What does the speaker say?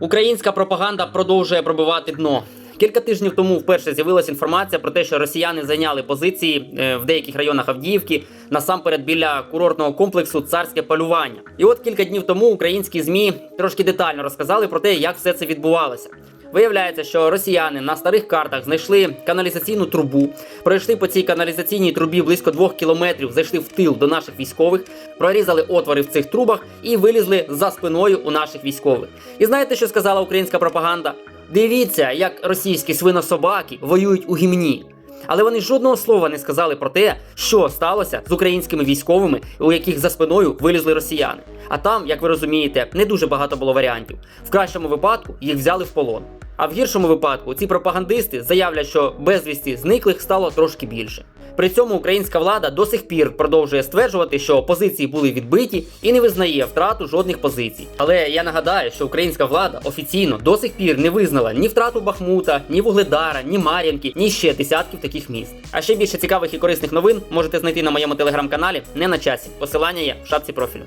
Українська пропаганда продовжує пробивати дно. Кілька тижнів тому вперше з'явилася інформація про те, що росіяни зайняли позиції е, в деяких районах Авдіївки, насамперед біля курортного комплексу Царське полювання. І от кілька днів тому українські змі трошки детально розказали про те, як все це відбувалося. Виявляється, що росіяни на старих картах знайшли каналізаційну трубу, пройшли по цій каналізаційній трубі близько двох кілометрів, зайшли в тил до наших військових, прорізали отвори в цих трубах і вилізли за спиною у наших військових. І знаєте, що сказала українська пропаганда? Дивіться, як російські свинособаки воюють у гімні. Але вони жодного слова не сказали про те, що сталося з українськими військовими, у яких за спиною вилізли росіяни. А там, як ви розумієте, не дуже багато було варіантів. В кращому випадку їх взяли в полон. А в гіршому випадку ці пропагандисти заявлять, що безвісті зниклих стало трошки більше. При цьому українська влада до сих пір продовжує стверджувати, що позиції були відбиті і не визнає втрату жодних позицій. Але я нагадаю, що українська влада офіційно до сих пір не визнала ні втрату Бахмута, ні Вугледара, ні Мар'їнки, ні ще десятків таких міст. А ще більше цікавих і корисних новин можете знайти на моєму телеграм-каналі не на часі. Посилання є в шапці профілю.